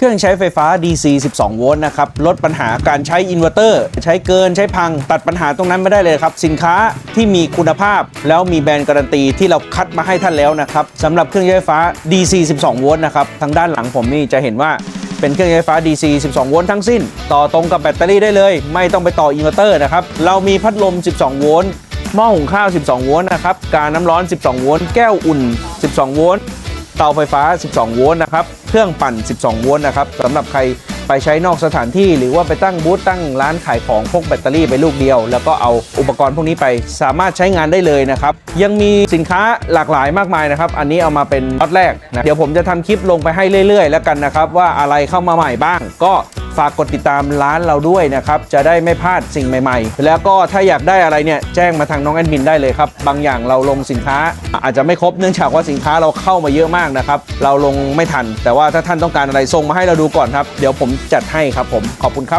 เครื่องใช้ไฟฟ้า DC 12 โวลต์นะครับ ลดปัญหาการใช้อินเวอร์เตอร์ ใช้เกินใช้พังตัดปัญหาตรงนั้นไม่ได้เลยครับ สินค้าที่มีคุณภาพแล้วมีแบรนด์การันตีที่เราคัดมาให้ท่านแล้วนะครับสำหรับเครื่องใช้ไฟฟ้า DC 12 โวลต์นะครับทางด้านหลังผมนี่จะเห็นว่าเป็นเครื่องใช้ไฟฟ้า DC 12 โวลต์ทั้งสิ้น ต่อตรงกับแบตเตอรี่ได้เลย ไม่ต้องไปต่ออินเวอร์เตอร์นะครับเรามีพัดลม 12 โวลต์หม้อหุงข้าว 12 โวลต์นะครับการน้ำร้อน 12 โวลต์แก้วอุ่น 12 โวลต์ เตาไฟฟ้า 12 โวลต์นะครับ เครื่องปั่น 12 โวลต์นะครับสำหรับใครไปใช้นอกสถานที่ หรือว่าไปตั้งบูธตั้งร้านขายของพกแบตเตอรี่ไปลูกเดียว แล้วก็เอาอุปกรณ์พวกนี้ไปสามารถใช้งานได้เลยนะครับ ยังมีสินค้าหลากหลายมากมายนะครับ อันนี้เอามาเป็นล็อตแรกนะเดี๋ยวผมจะทำคลิปลงไปให้เรื่อย ๆ แล้วกันนะครับ ว่าอะไรเข้ามาใหม่บ้างก็ ฝากกดติดตามร้านเราด้วยนะครับ จะได้ไม่พลาดสิ่งใหม่ๆ แล้วก็ถ้าอยากได้อะไรเนี่ยแจ้งมาทางน้องแอดมินได้เลยครับ บางอย่างเราลงสินค้า อาจจะไม่ครบเนื่องจากว่าสินค้าเราเข้ามาเยอะมากนะครับ เราลงไม่ทัน แต่ว่าถ้าท่านต้องการอะไรส่งมาให้เราดูก่อนครับ เดี๋ยวผมจัดให้ครับผมขอบคุณครับ